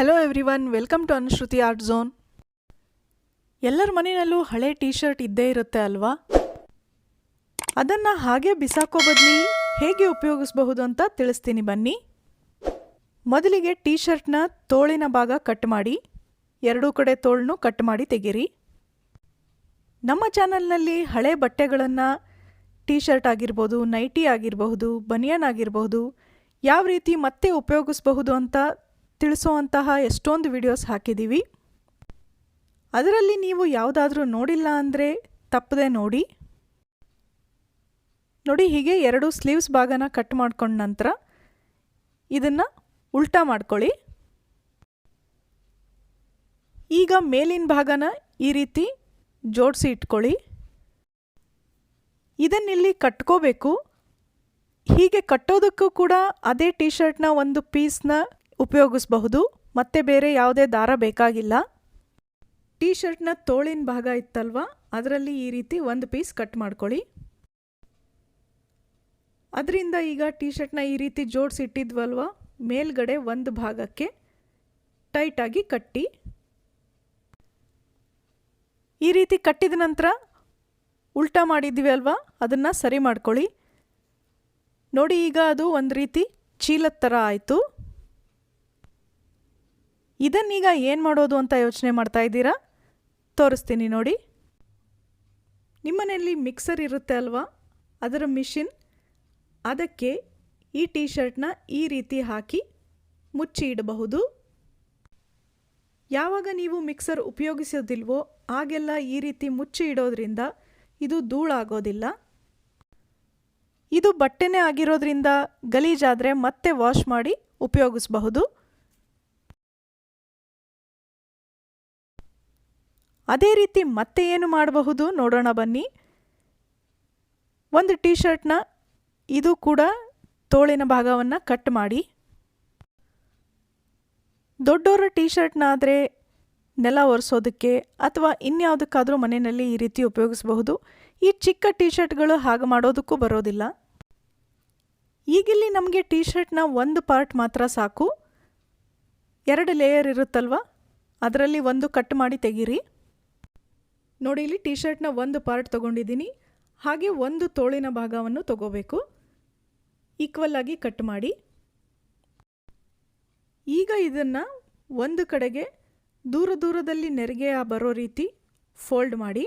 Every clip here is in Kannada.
Hello everyone welcome to Anushruti art zone ಎಲ್ಲರ ಮನೆಯಲ್ಲೂ ಹಳೆ ಟೀ ಶರ್ಟ್ ಇದ್ದೇ ಇರುತ್ತೆ ಅಲ್ವಾ? ಅದನ್ನು ಹಾಗೆ ಬಿಸಾಕೋ ಬದಲಿ ಹೇಗೆ ಉಪಯೋಗಿಸಬಹುದು ಅಂತ ತಿಳಿಸ್ತೀನಿ ಬನ್ನಿ. ಮೊದಲಿಗೆ ಟೀ ಶರ್ಟ್ನ ತೋಳಿನ ಭಾಗ ಕಟ್ ಮಾಡಿ, ಎರಡೂ ಕಡೆ ತೋಳನ್ನು ಕಟ್ ಮಾಡಿ ತೆಗೀರಿ. ನಮ್ಮ ಚಾನಲ್ನಲ್ಲಿ ಹಳೆ ಬಟ್ಟೆಗಳನ್ನು ಟೀ ಶರ್ಟ್ ಆಗಿರ್ಬೋದು ನೈಟಿ ಆಗಿರಬಹುದು ಬನಿಯನ್ ಆಗಿರಬಹುದು ಯಾವ ರೀತಿ ಮತ್ತೆ ಉಪಯೋಗಿಸಬಹುದು ಅಂತ ತಿಳಿಸೋವಂತಹ ಎಷ್ಟೊಂದು ವಿಡಿಯೋಸ್ ಹಾಕಿದ್ದೀವಿ. ಅದರಲ್ಲಿ ನೀವು ಯಾವುದಾದ್ರೂ ನೋಡಿಲ್ಲ ಅಂದರೆ ತಪ್ಪದೆ ನೋಡಿ. ನೋಡಿ ಹೀಗೆ ಎರಡು ಸ್ಲೀವ್ಸ್ ಭಾಗನ ಕಟ್ ಮಾಡ್ಕೊಂಡ ನಂತರ ಇದನ್ನು ಉಲ್ಟಾ ಮಾಡ್ಕೊಳ್ಳಿ. ಈಗ ಮೇಲಿನ ಭಾಗನ ಈ ರೀತಿ ಜೋಡಿಸಿ ಇಟ್ಕೊಳ್ಳಿ. ಇದನ್ನಿಲ್ಲಿ ಕಟ್ಕೋಬೇಕು. ಹೀಗೆ ಕಟ್ಟೋದಕ್ಕೂ ಕೂಡ ಅದೇ ಟೀ ಶರ್ಟ್ನ ಒಂದು ಪೀಸ್ನ ಉಪಯೋಗಿಸಬಹುದು. ಮತ್ತೆ ಬೇರೆ ಯಾವುದೇ ದಾರ ಬೇಕಾಗಿಲ್ಲ. ಟೀ ಶರ್ಟ್ನ ತೋಳಿನ ಭಾಗ ಇತ್ತಲ್ವ? ಅದರಲ್ಲಿ ಈ ರೀತಿ ಒಂದು ಪೀಸ್ ಕಟ್ ಮಾಡ್ಕೊಳ್ಳಿ. ಅದರಿಂದ ಈಗ ಟೀ ಶರ್ಟ್ನ ಈ ರೀತಿ ಜೋಡಿಸಿ ಇಟ್ಟಿದ್ವಲ್ವ ಮೇಲ್ಗಡೆ ಒಂದು ಭಾಗಕ್ಕೆ ಟೈಟಾಗಿ ಕಟ್ಟಿ. ಈ ರೀತಿ ಕಟ್ಟಿದ ನಂತರ ಉಲ್ಟಾ ಮಾಡಿದ್ವಿ ಅಲ್ವಾ? ಅದನ್ನು ಸರಿ ಮಾಡ್ಕೊಳ್ಳಿ. ನೋಡಿ ಈಗ ಅದು ಒಂದು ರೀತಿ ಚೀಲದ ಥರ ಆಯಿತು. ಇದನ್ನೀಗ ಏನು ಮಾಡೋದು ಅಂತ ಯೋಚನೆ ಮಾಡ್ತಾ ಇದ್ದೀರಾ? ತೋರಿಸ್ತೀನಿ ನೋಡಿ. ನಿಮ್ಮನೆಯಲ್ಲಿ ಮಿಕ್ಸರ್ ಇರುತ್ತೆ ಅಲ್ವಾ? ಅದರ ಮಿಷಿನ್. ಅದಕ್ಕೆ ಈ ಟೀ ಶರ್ಟ್ನ ಈ ರೀತಿ ಹಾಕಿ ಮುಚ್ಚಿ ಇಡಬಹುದು. ಯಾವಾಗ ನೀವು ಮಿಕ್ಸರ್ ಉಪಯೋಗಿಸೋದಿಲ್ವೋ ಆಗೆಲ್ಲ ಈ ರೀತಿ ಮುಚ್ಚಿ ಇಡೋದ್ರಿಂದ ಇದು ಧೂಳಾಗೋದಿಲ್ಲ. ಇದು ಬಟ್ಟೆನೇ ಆಗಿರೋದ್ರಿಂದ ಗಲೀಜಾದರೆ ಮತ್ತೆ ವಾಶ್ ಮಾಡಿ ಉಪಯೋಗಿಸಬಹುದು. ಅದೇ ರೀತಿ ಮತ್ತೆ ಏನು ಮಾಡಬಹುದು? ನೋಡೋಣ ಬನ್ನಿ. ಒಂದು ಟೀ ಶರ್ಟ್ನ ಇದು ಕೂಡ ತೋಳಿನ ಭಾಗವನ್ನು ಕಟ್ ಮಾಡಿ. ದೊಡ್ಡವರ ಟೀ ಶರ್ಟ್ನ ಆದರೆ ನೆಲ ಒರೆಸೋದಕ್ಕೆ ಅಥವಾ ಇನ್ಯಾವುದಕ್ಕಾದರೂ ಮನೆಯಲ್ಲಿ ಈ ರೀತಿ ಉಪಯೋಗಿಸಬಹುದು. ಈ ಚಿಕ್ಕ ಟೀ ಶರ್ಟ್ಗಳು ಹಾಗೆ ಮಾಡೋದಕ್ಕೂ ಬರೋದಿಲ್ಲ. ಈಗಿಲ್ಲಿ ನಮಗೆ ಟೀ ಶರ್ಟ್ನ ಒಂದು ಪಾರ್ಟ್ ಮಾತ್ರ ಸಾಕು. ಎರಡು ಲೇಯರ್ ಇರುತ್ತಲ್ವ? ಅದರಲ್ಲಿ ಒಂದು ಕಟ್ ಮಾಡಿ ತೆಗೀರಿ. ನೋಡಿ, ಇಲ್ಲಿ ಟೀ ಶರ್ಟ್ನ ಒಂದು ಪಾರ್ಟ್ ತೊಗೊಂಡಿದ್ದೀನಿ. ಹಾಗೆ ಒಂದು ತೋಳಿನ ಭಾಗವನ್ನು ತಗೋಬೇಕು. ಈಕ್ವಲ್ ಆಗಿ ಕಟ್ ಮಾಡಿ. ಈಗ ಇದನ್ನು ಒಂದು ಕಡೆಗೆ ದೂರ ದೂರದಲ್ಲಿ ನೆರಿಗೆ ಬರೋ ರೀತಿ ಫೋಲ್ಡ್ ಮಾಡಿ.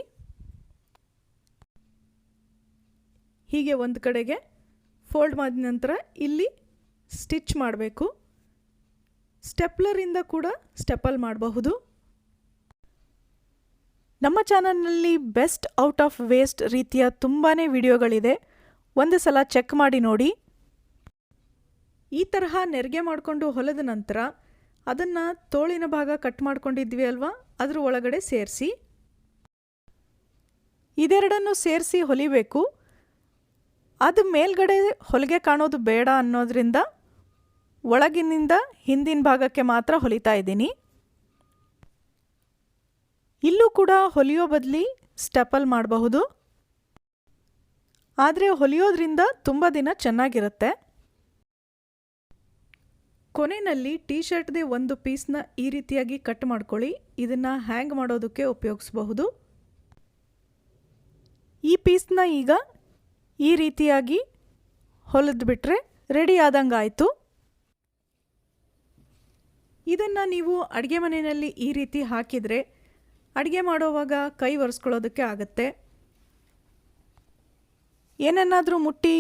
ಹೀಗೆ ಒಂದು ಕಡೆಗೆ ಫೋಲ್ಡ್ ಮಾಡಿದ ನಂತರ ಇಲ್ಲಿ ಸ್ಟಿಚ್ ಮಾಡಬೇಕು. ಸ್ಟೆಪ್ಲರಿಂದ ಕೂಡ ಸ್ಟೆಪಲ್ ಮಾಡಬಹುದು. ನಮ್ಮ ಚಾನಲ್ನಲ್ಲಿ ಬೆಸ್ಟ್ ಔಟ್ ಆಫ್ ವೇಸ್ಟ್ ರೀತಿಯ ತುಂಬಾ ವಿಡಿಯೋಗಳಿದೆ. ಒಂದು ಸಲ ಚೆಕ್ ಮಾಡಿ ನೋಡಿ. ಈ ತರಹ ನೆರಿಗೆ ಮಾಡಿಕೊಂಡು ಹೊಲದ ನಂತರ ಅದನ್ನು ತೋಳಿನ ಭಾಗ ಕಟ್ ಮಾಡ್ಕೊಂಡಿದ್ವಿ ಅಲ್ವಾ? ಅದರ ಒಳಗಡೆ ಸೇರಿಸಿ. ಇದೆರಡನ್ನು ಸೇರಿಸಿ ಹೊಲಿಬೇಕು. ಅದು ಮೇಲ್ಗಡೆ ಹೊಲಿಗೆ ಕಾಣೋದು ಬೇಡ ಅನ್ನೋದ್ರಿಂದ ಒಳಗಿನಿಂದ ಹಿಂದಿನ ಭಾಗಕ್ಕೆ ಮಾತ್ರ ಹೊಲಿತಾ ಇದ್ದೀನಿ. ಇಲ್ಲೂ ಕೂಡ ಹೊಲಿಯೋ ಬದಲಿ ಸ್ಟೆಪಲ್ ಮಾಡಬಹುದು. ಆದರೆ ಹೊಲಿಯೋದ್ರಿಂದ ತುಂಬ ದಿನ ಚೆನ್ನಾಗಿರುತ್ತೆ. ಕೊನೆಯಲ್ಲಿ ಟೀ ಶರ್ಟ್ದೇ ಒಂದು ಪೀಸ್ನ ಈ ರೀತಿಯಾಗಿ ಕಟ್ ಮಾಡ್ಕೊಳ್ಳಿ. ಇದನ್ನು ಹ್ಯಾಂಗ್ ಮಾಡೋದಕ್ಕೆ ಉಪಯೋಗಿಸಬಹುದು. ಈ ಪೀಸ್ನ ಈಗ ಈ ರೀತಿಯಾಗಿ ಹೊಲಿದ್ಬಿಟ್ರೆ ರೆಡಿ ಆದಂಗೆ ಆಯಿತು. ಇದನ್ನು ನೀವು ಅಡುಗೆ ಮನೆಯಲ್ಲಿ ಈ ರೀತಿ ಹಾಕಿದರೆ ಅಡುಗೆ ಮಾಡೋವಾಗ ಕೈ ಒರೆಸ್ಕೊಳ್ಳೋದಕ್ಕೆ ಆಗುತ್ತೆ. ಏನನ್ನಾದರೂ ಮುಟ್ಟಿ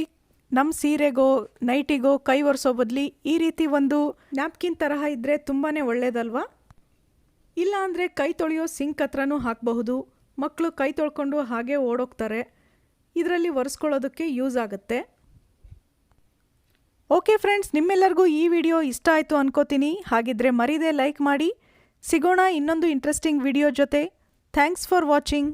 ನಮ್ಮ ಸೀರೆಗೋ, ನೈಟಿಗೋ ಕೈ ಒರೆಸೋ ಬದಲಿ ಈ ರೀತಿ ಒಂದು ನ್ಯಾಪ್ಕಿನ್ ತರಹ ಇದ್ದರೆ ತುಂಬಾ ಒಳ್ಳೆಯದಲ್ವಾ ಇಲ್ಲ ಅಂದರೆ ಕೈ ತೊಳೆಯೋ ಸಿಂಕ್ ಹತ್ರನೂ ಹಾಕಬಹುದು. ಮಕ್ಕಳು ಕೈ ತೊಳ್ಕೊಂಡು ಹಾಗೆ ಓಡೋಗ್ತಾರೆ. ಇದರಲ್ಲಿ ಒರೆಸ್ಕೊಳ್ಳೋದಕ್ಕೆ ಯೂಸ್ ಆಗುತ್ತೆ. ಓಕೆ ಫ್ರೆಂಡ್ಸ್, ನಿಮ್ಮೆಲ್ಲರಿಗೂ ಈ ವಿಡಿಯೋ ಇಷ್ಟ ಆಯಿತು ಅನ್ಕೋತೀನಿ. ಹಾಗಿದ್ರೆ ಮರಿದೇ ಲೈಕ್ ಮಾಡಿ. ಸಿಗೋಣ ಇನ್ನೊಂದು ಇಂಟ್ರೆಸ್ಟಿಂಗ್ ವಿಡಿಯೋ ಜೊತೆ. Thanks for watching